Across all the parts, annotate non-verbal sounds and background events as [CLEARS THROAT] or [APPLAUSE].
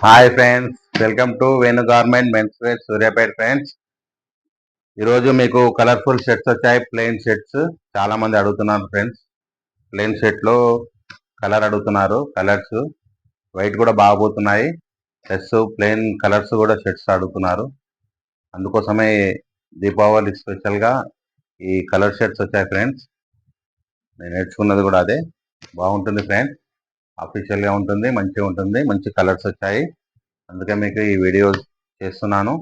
Hi friends welcome to Venu government men's wear Suryapet friends ఈరోజు మీకు colourful shirts వచ్చాయి plain shirts చాలా మంది అడుగుతున్నారు ఫ్రెండ్స్ ప్లెయిన్ షర్ట్లో కలర్ అడుగుతున్నారు కలర్స్ వైట్ కూడా బాగపోతున్నాయి ప్లస్ ప్లెయిన్ కలర్స్ కూడా షర్ట్స్ అడుగుతున్నారు. అందుకోసమే దీపావళి స్పెషల్గా ఈ కలర్ షర్ట్స్ వచ్చాయి ఫ్రెండ్స్ నేను నేర్చుకున్నది కూడా అదే. బాగుంటుంది ఫ్రెండ్స్ అఫీషియల్గా ఉంటుంది మంచిగా ఉంటుంది మంచి కలర్స్ వచ్చాయి. అందుకే మీకు ఈ వీడియో చేస్తున్నాను.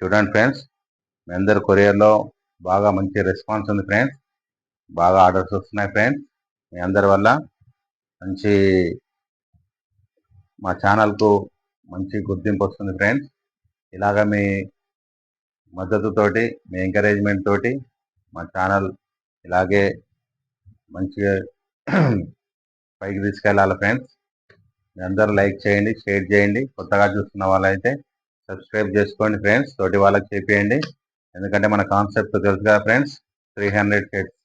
చూడండి ఫ్రెండ్స్ మీ అందరు కొరియర్లో బాగా మంచి రెస్పాన్స్ ఉంది ఫ్రెండ్స్ బాగా ఆర్డర్స్ వస్తున్నాయి ఫ్రెండ్స్ మీ అందరి వల్ల మంచి మా ఛానల్కు మంచి గుర్తింపు వస్తుంది ఫ్రెండ్స్ ఇలాగ మీ మద్దతుతోటి మీ ఎంకరేజ్మెంట్ తోటి మా ఛానల్ ఇలాగే మంచిగా పైకి తీసుకెళ్ళాలి ఫ్రెండ్స్. అందరూ లైక్ చేయండి షేర్ చేయండి. కొత్తగా చూస్తున్న వాళ్ళైతే సబ్స్క్రైబ్ చేసుకోండి ఫ్రెండ్స్. తోటి వాళ్ళకి చెప్పేయండి. ఎందుకంటే మన కాన్సెప్ట్ తెలుసు కదా friends. Three hundred shirts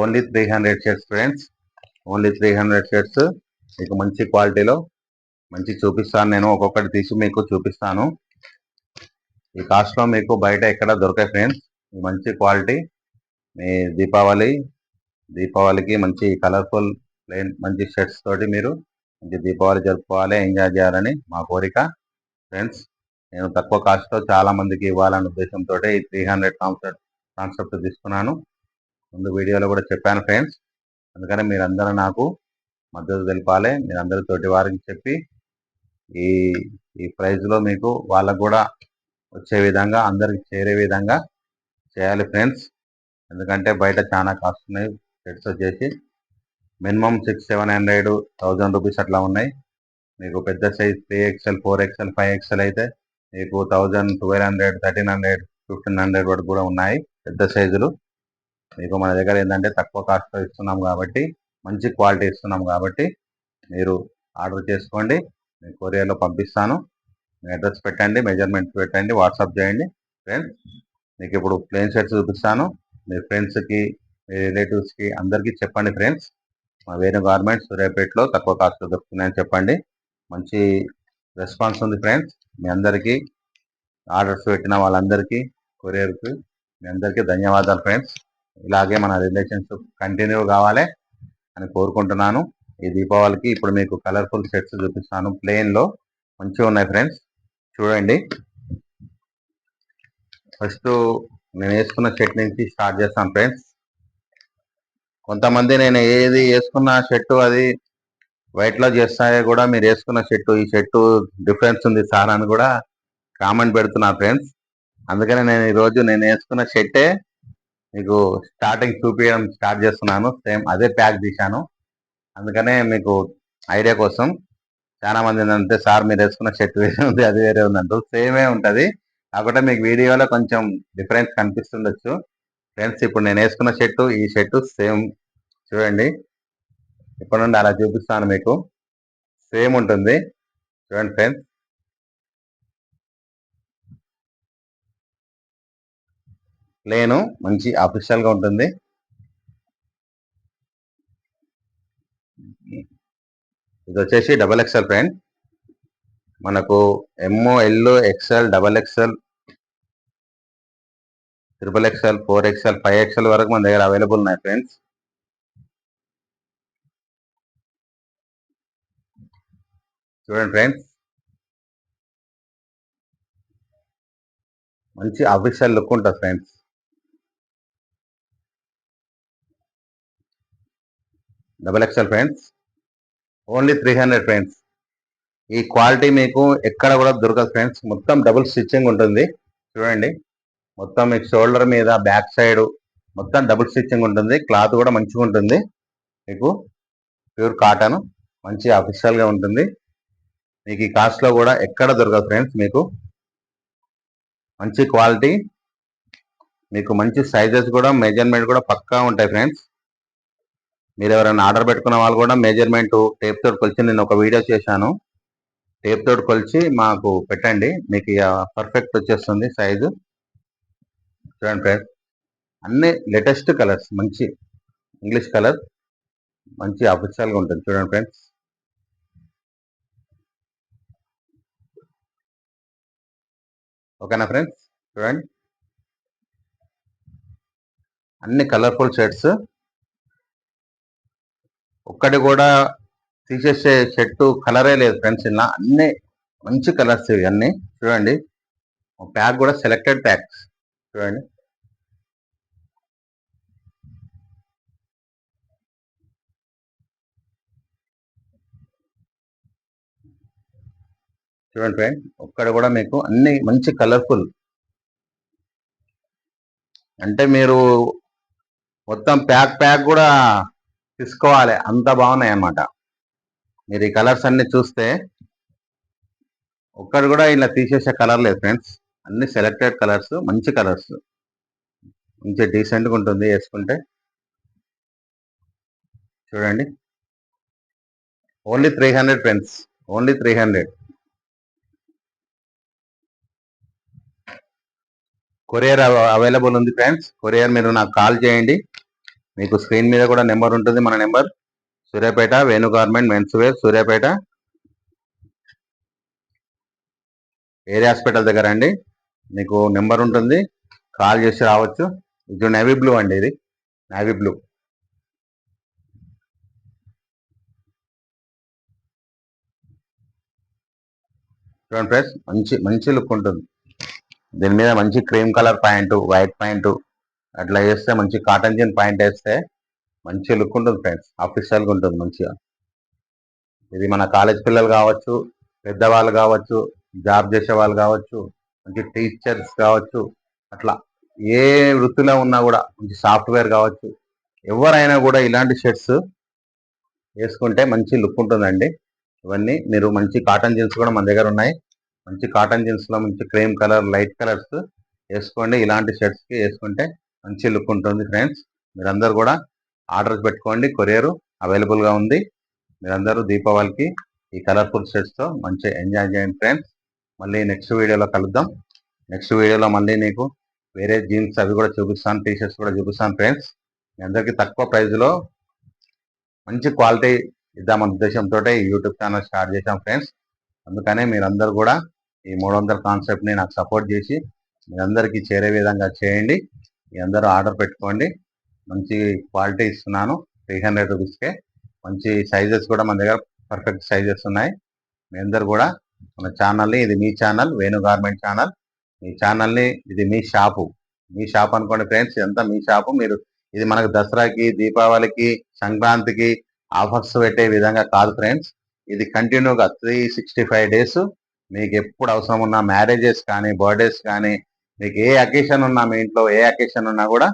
only three hundred shirts friends. Only three hundred shirts మీకు మంచి క్వాలిటీలో మంచి చూపిస్తాను నేను. ఒక్కొక్కటి తీసి మీకు చూపిస్తాను. ఈ కాస్ట్లో మీకు బయట ఎక్కడ దొరకాయి ఫ్రెండ్స్. మంచి క్వాలిటీ మీ దీపావళి దీపావళికి మంచి కలర్ఫుల్ ప్లెయిన్ మంచి షర్ట్స్ తోటి మీరు మంచి దీపావళి జరుపుకోవాలి ఎంజాయ్ చేయాలని మా కోరిక. ఫ్రెండ్స్ నేను తక్కువ కాస్ట్తో చాలా మందికి ఇవ్వాలనే ఉద్దేశంతో ఈ త్రీ హండ్రెడ్ కాన్సెప్ట్ కాన్సెప్ట్ తీసుకున్నాను. ముందు వీడియోలో కూడా చెప్పాను ఫ్రెండ్స్. అందుకని మీరందరూ నాకు మద్దతు తెలపాలి. మీరందరూ తోటి వారికి చెప్పి ఈ ఈ ప్రైజ్లో మీకు వాళ్ళకు కూడా వచ్చే విధంగా అందరికి చేరే విధంగా చేయాలి ఫ్రెండ్స్. ఎందుకంటే బయట చాలా కాస్ట్ ఉన్నాయి షర్ట్స్ వచ్చేసి. Minimum six seven hundred thousand rupees అట్లా ఉన్నాయి. మీకు పెద్ద size three XL four XL five XL అయితే మీకు thousand twelve hundred thirteen hundred fifteen hundred వరకు కూడా ఉన్నాయి పెద్ద సైజులు. మీకు మన దగ్గర ఏంటంటే తక్కువ కాస్ట్లో ఇస్తున్నాం కాబట్టి మంచి క్వాలిటీ ఇస్తున్నాం కాబట్టి మీరు ఆర్డర్ చేసుకోండి. నేను కొరియర్లో పంపిస్తాను. మీ అడ్రస్ పెట్టండి మెజర్మెంట్స్ పెట్టండి వాట్సాప్ చేయండి. ఫ్రెండ్స్ మీకు ఇప్పుడు ప్లేన్ షర్ట్స్ చూపిస్తాను. మీ ఫ్రెండ్స్కి మీ రిలేటివ్స్కి అందరికీ చెప్పండి ఫ్రెండ్స్ మా వేరే గార్మెంట్స్ సూర్యాపేటలో తక్కువ కాస్ట్లో దొరుకుతున్నాయని చెప్పండి. మంచి రెస్పాన్స్ ఉంది ఫ్రెండ్స్ మీ అందరికీ ఆర్డర్స్ పెట్టిన వాళ్ళందరికీ కొరియర్కి మీ అందరికీ ధన్యవాదాలు ఫ్రెండ్స్ ఇలాగే మన రిలేషన్షిప్ కంటిన్యూ కావాలి అని కోరుకుంటున్నాను. ఈ దీపావళికి ఇప్పుడు మీకు కలర్ఫుల్ సెట్స్ చూపిస్తాను. ప్లెయిన్లో మంచిగా ఉన్నాయి ఫ్రెండ్స్ చూడండి. ఫస్ట్ నేను వేసుకున్న సెట్ నుంచి స్టార్ట్ చేస్తాను ఫ్రెండ్స్ కొంతమంది నేను ఏది వేసుకున్న షర్టు అది వైట్లో చేస్తాయో కూడా మీరు వేసుకున్న షర్టు ఈ షర్టు డిఫరెన్స్ ఉంది సార్ అని కూడా కామెంట్ పెడుతున్నా ఫ్రెండ్స్ అందుకనే నేను ఈరోజు నేను వేసుకున్న షర్టే మీకు స్టార్టింగ్ చూపించడం స్టార్ట్ చేస్తున్నాను. సేమ్ అదే ప్యాక్ తీశాను. అందుకనే మీకు ఐడియా కోసం చాలా మంది ఏంటంటే సార్ మీరు వేసుకున్న షర్ట్ వేరే ఉంది అది వేరే ఉంది అంటారు. సేమే ఉంటుంది. కాకపోతే మీకు వీడియోలో కొంచెం డిఫరెన్స్ కనిపిస్తుండొచ్చు. ఫ్రెండ్స్ ఇప్పుడు నేను వేసుకున్న షర్టు ఈ షర్టు సేమ్. చూడండి. ఇప్పటి నుండి అలా చూపిస్తాను మీకు. సేమ్ ఉంటుంది. చూడండి ఫ్రెండ్స్. ప్లేను మంచి అఫీషియల్గా ఉంటుంది. ఇది వచ్చేసి డబల్ ఎక్స్ఎల్ ఫ్రెండ్. మనకు MO L XL double XL triple XL four XL five XL వరకు మన దగ్గర అవైలబుల్ ఉన్నాయి ఫ్రెండ్స్ చూడండి ఫ్రెండ్స్ మంచి అఫీషియల్ లుక్ ఉంటుంది friends double XL friends only three hundred friends ఈ క్వాలిటీ మీకు ఎక్కడ కూడా దొరకదు ఫ్రెండ్స్ మొత్తం డబుల్ స్టిచ్చింగ్ ఉంటుంది. చూడండి. మొత్తం మీకు షోల్డర్ మీద బ్యాక్ సైడ్ మొత్తం డబుల్ స్టిచ్చింగ్ ఉంటుంది. క్లాత్ కూడా మంచిగా ఉంటుంది. మీకు ప్యూర్ కాటన్ మంచి అఫీషియల్గా ఉంటుంది. మీకు ఈ కాస్ట్లో కూడా ఎక్కడ దొరకదు ఫ్రెండ్స్ మీకు. మంచి క్వాలిటీ మీకు మంచి సైజెస్ కూడా మెజర్మెంట్ కూడా పక్కా ఉంటాయి ఫ్రెండ్స్. మీరు ఎవరైనా ఆర్డర్ పెట్టుకున్న వాళ్ళు కూడా మెజర్మెంట్ టేప్ తోటి కొలిచి నేను ఒక వీడియో చేశాను. టేప్ తోటి కొలిచి మాకు పెట్టండి. మీకు ఇక పర్ఫెక్ట్ వచ్చేస్తుంది సైజు చూడండి ఫ్రెండ్స్ అన్ని లేటెస్ట్ కలర్స్ మంచి ఇంగ్లీష్ కలర్ మంచి ఆఫీషియల్గా ఉంటుంది. చూడండి ఫ్రెండ్స్ ఓకేనా ఫ్రెండ్స్ చూడండి. అన్ని కలర్ఫుల్ షర్ట్స్ ఒక్కటి కూడా తీసేసే షర్టు కలరే లేదు ఫ్రెండ్స్ ఇలా అన్ని మంచి కలర్స్ ఇవి అన్నీ. చూడండి. ప్యాక్ కూడా సెలెక్టెడ్ ప్యాక్స్ చూడండి చూడండి ఫ్రెండ్ ఒక్కడ కూడా మీకు అన్ని మంచి కలర్ఫుల్. అంటే మీరు మొత్తం ప్యాక్ ప్యాక్ కూడా తీసుకోవాలి. అంత బాగున్నాయి అన్నమాట. మీరు ఈ కలర్స్ అన్ని చూస్తే ఒక్కడు కూడా ఇలా తీసేసే కలర్ లేదు ఫ్రెండ్స్. అన్ని సెలెక్టెడ్ కలర్స్ మంచి కలర్స్ మంచి డీసెంట్గా ఉంటుంది వేసుకుంటే. చూడండి. Only three hundred friends only three hundred courier available ఉంది ఫ్రెండ్స్ కొరియర్ మీరు నాకు కాల్ చేయండి. మీకు స్క్రీన్ మీద కూడా నెంబర్ ఉంటుంది మన number Suryapet Venu government men's wear Suryapet. Area hospital దగ్గర అండి. మీకు నెంబర్ ఉంటుంది. కాల్ చేసి రావచ్చు. ఇది నేవీ బ్లూ అండి ఇది. Navy blue. చూడండి ఫ్రెండ్స్ మంచి మంచి లుక్ ఉంటుంది. దీని మీద మంచి cream colour pant white pant అట్లా వేస్తే మంచి కాటన్ జీన్ ప్యాంట్ వేస్తే మంచి లుక్ ఉంటుంది ఫ్రెండ్స్. ఆఫీషియల్గా ఉంటుంది మంచిగా. ఇది మన కాలేజ్ పిల్లలు కావచ్చు పెద్దవాళ్ళు కావచ్చు జాబ్ చేసే వాళ్ళు కావచ్చు మంచి టీచర్స్ కావచ్చు అట్లా ఏ వృత్తిలో ఉన్నా కూడా మంచి సాఫ్ట్వేర్ కావచ్చు ఎవరైనా కూడా ఇలాంటి షర్ట్స్ వేసుకుంటే మంచి లుక్ ఉంటుందండి. ఇవన్నీ మీరు మంచి కాటన్ జీన్స్ కూడా మన దగ్గర ఉన్నాయి. మంచి కాటన్ జీన్స్లో మంచి క్రీమ్ కలర్ లైట్ కలర్స్ వేసుకోండి. ఇలాంటి షర్ట్స్కి వేసుకుంటే మంచి లుక్ ఉంటుంది ఫ్రెండ్స్ మీరందరూ కూడా ఆర్డర్స్ పెట్టుకోండి. కొరియర్ అవైలబుల్గా ఉంది. మీరందరూ దీపావళికి ఈ కలర్ఫుల్ షర్ట్స్తో మంచి ఎంజాయ్ చేయండి ఫ్రెండ్స్ మళ్ళీ నెక్స్ట్ వీడియోలో కలుద్దాం. నెక్స్ట్ వీడియోలో మళ్ళీ నీకు వేరే జీన్స్ అవి కూడా చూపిస్తాను టీషర్ట్స్ కూడా చూపిస్తాను ఫ్రెండ్స్ మీ అందరికీ తక్కువ ప్రైస్లో మంచి క్వాలిటీ ఇద్దామన్న ఉద్దేశంతో ఈ యూట్యూబ్ ఛానల్ స్టార్ట్ చేశాం ఫ్రెండ్స్ అందుకనే మీరందరూ కూడా ఈ మూడు వందల కాన్సెప్ట్ని నాకు సపోర్ట్ చేసి మీరందరికీ చేరే విధంగా చేయండి. మీ అందరూ ఆర్డర్ పెట్టుకోండి. మంచి క్వాలిటీ ఇస్తున్నాను. త్రీ హండ్రెడ్ రూపీస్కే మంచి సైజెస్ కూడా మన దగ్గర పర్ఫెక్ట్ సైజెస్ ఉన్నాయి. మీ అందరు కూడా మన ఛానల్ని ఇది మీ ఛానల్ వేణు గార్మెంట్ ఛానల్ మీ ఛానల్ని ఇది మీ షాపు మీ షాప్ అనుకోండి ఫ్రెండ్స్ ఇదంతా మీ షాపు మీరు ఇది మనకు దసరాకి దీపావళికి సంక్రాంతికి ఆఫర్స్ పెట్టే విధంగా కాదు ఫ్రెండ్స్ ఇది కంటిన్యూగా త్రీ సిక్స్టీ ఫైవ్ డేస్ మీకు ఎప్పుడు అవసరం ఉన్నా మ్యారేజెస్ కానీ బర్త్డేస్ కానీ మీకు ఏ అకేషన్ ఉన్నా మీ ఇంట్లో ఏ అకేషన్ ఉన్నా కూడా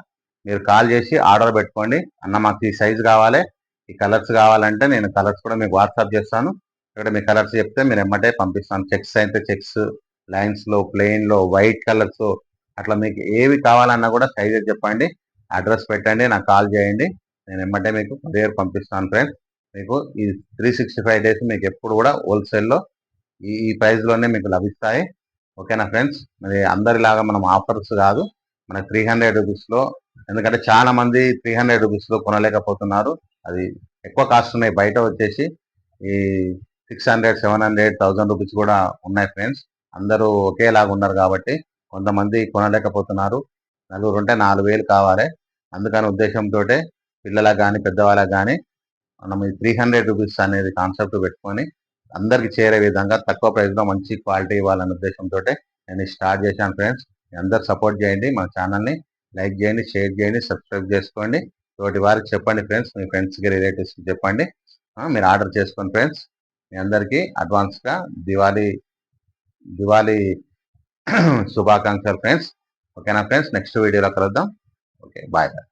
మీరు కాల్ చేసి ఆర్డర్ పెట్టుకోండి. అన్న మాకు ఈ సైజు కావాలి. ఈ కలర్స్ కావాలంటే నేను కలర్స్ కూడా మీకు వాట్సాప్ చేస్తాను. ఇక్కడ మీ కలర్స్ చెప్తే మీరు ఎమ్మటే పంపిస్తాను. చెక్స్ అయితే చెక్స్ లైన్స్లో ప్లెయిన్లో వైట్ కలర్స్ అట్లా మీకు ఏవి కావాలన్నా కూడా సైజెస్ చెప్పండి. అడ్రస్ పెట్టండి నాకు కాల్ చేయండి. నేను ఎమ్మటే మీకు కొరియర్ పంపిస్తాను ఫ్రెండ్స్ మీకు ఈ త్రీ సిక్స్టీ ఫైవ్ డేస్ మీకు ఎప్పుడు కూడా హోల్సేల్లో ఈ ఈ ప్రైస్లోనే మీకు లభిస్తాయి. ఓకేనా ఫ్రెండ్స్ మరి అందరిలాగా మనం ఆఫర్స్ కాదు. మన త్రీ హండ్రెడ్ రూపీస్లో ఎందుకంటే చాలా మంది త్రీ హండ్రెడ్ రూపీస్లో కొనలేకపోతున్నారు. అది ఎక్కువ కాస్ట్ ఉన్నాయి. బయట వచ్చేసి ఈ six hundred seven hundred thousand rupees కూడా ఉన్నాయి ఫ్రెండ్స్. అందరూ ఒకేలాగా ఉన్నారు కాబట్టి కొంతమంది కొనలేకపోతున్నారు. నలుగురు ఉంటే నాలుగు వేలు కావాలి. అందుకని ఉద్దేశంతో పిల్లలకు కానీ పెద్దవాళ్ళకి కానీ మనం ఈ త్రీ హండ్రెడ్ రూపీస్ అనేది కాన్సెప్ట్ పెట్టుకొని అందరికి చేరే విధంగా తక్కువ ప్రైస్లో మంచి క్వాలిటీ ఇవ్వాలనే ఉద్దేశంతో నేను స్టార్ట్ చేశాను ఫ్రెండ్స్. అందరు సపోర్ట్ చేయండి మన ఛానల్ని లైక్ చేయండి షేర్ చేయండి సబ్స్క్రైబ్ చేసుకోండి. తోటి వారికి చెప్పండి ఫ్రెండ్స్ మీ ఫ్రెండ్స్కి రిలేటివ్స్కి చెప్పండి. మీరు ఆర్డర్ చేసుకోండి ఫ్రెండ్స్. మీ అందరికీ అడ్వాన్స్గా దివాళీ దివాళీ [CLEARS THROAT] శుభాకాంక్షలు ఫ్రెండ్స్. ఓకేనా ఫ్రెండ్స్? నెక్స్ట్ వీడియోలో కలుద్దాం. Okay bye bye.